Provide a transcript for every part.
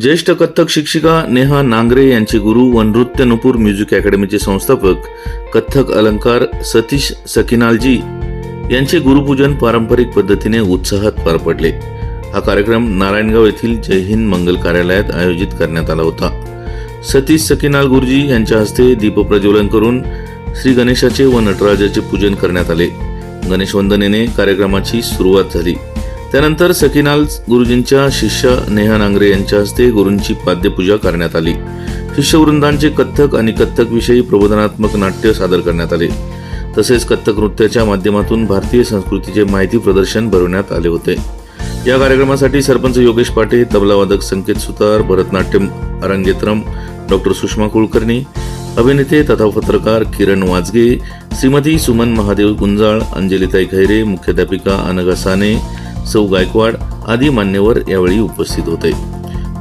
ज्येष्ठ कथ्थक शिक्षिका नेहा नांगरे यांचे गुरु व नृत्य नुपूर म्युझिक अकॅडमीचे संस्थापक कथ्थक अलंकार सतीश सकिनालजी यांचे गुरुपूजन पारंपरिक पद्धतीने उत्साहात पार पडले. हा कार्यक्रम नारायणगाव येथील जय हिंद मंगल कार्यालयात आयोजित करण्यात आला होता. सतीश सकिनाल गुरुजी यांच्या हस्ते दीपप्रज्वलन करून श्री गणेशाचे व नटराजाचे पूजन करण्यात आले. गणेश वंदनेने कार्यक्रमाची सुरुवात झाली. त्यानंतर सकिनाल गुरुजींच्या शिष्य नेहा नांगरे यांच्या हस्ते गुरूंची पाद्यपूजा करण्यात आली. शिष्यवृंदांचे कथ्थक आणि कथ्थक विषयी प्रबोधनात्मक नाट्य सादर करण्यात आले. तसेच कथ्थक नृत्याच्या माध्यमातून भारतीय संस्कृतीचे माहिती प्रदर्शन भरवण्यात आले होते. या कार्यक्रमासाठी सरपंच योगेश पाटे तबलावादक संकेत सुतार भरतनाट्यम अरंगेत्रम डॉक्टर सुषमा कुलकर्णी अभिनेते तथा पत्रकार किरण वाजगे श्रीमती सुमन महादेव गुंजाळ अंजलिताई खैरे मुख्याध्यापिका अनघा साने सौ गायकवाड आदी मान्यवर यावेळी उपस्थित होते.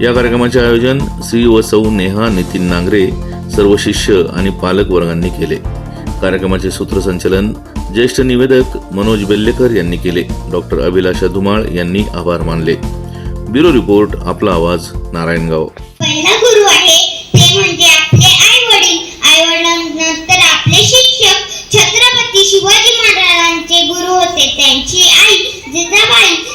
या कार्यक्रमाचे आयोजन श्री व सौ नेहा नितीन नांगरे सर्व शिष्य आणि पालक वर्गांनी केले. कार्यक्रमाचे सूत्रसंचलन ज्येष्ठ निवेदक मनोज बेल्लेकर यांनी केले. डॉक्टर अभिलाषा धुमाळ यांनी आभार मानले. ब्युरो रिपोर्ट आपला आवाज नारायणगाव. म्हणजे शिवाजी महाराजांचे गुरु होते त्यांची Bye-bye.